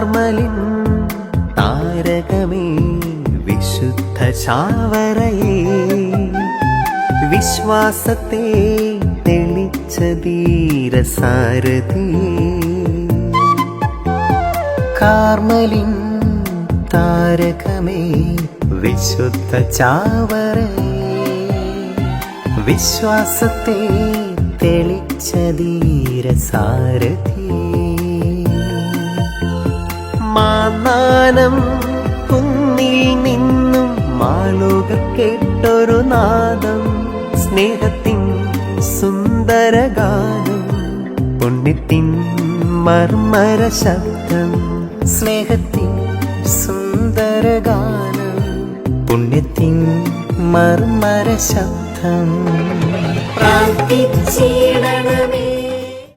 Carmeline താരകമേ വിശുദ്ധ ചാവറയേ. വിശ്വാസത്തെ തെളിച്ച ധീരസാരഥി Carmeline താരകമേ വിശുദ്ധ ചാവറയേ. വിശ്വാസത്തെ തെളിച്ച ധീരസാരഥി മാനാനം കുന്നിൽ നിന്നും മാലോക കേട്ടൊരു നാദം സ്നേഹത്തിൻ സുന്ദരഗാനം പുണ്യത്തിൻ മർമ്മര ശബ്ദം സ്നേഹത്തിൻ സുന്ദരഗാനം പുണ്യത്തിൻ മർമ്മര ശബ്ദം. പ്രാർത്ഥിച്ചിടണമേ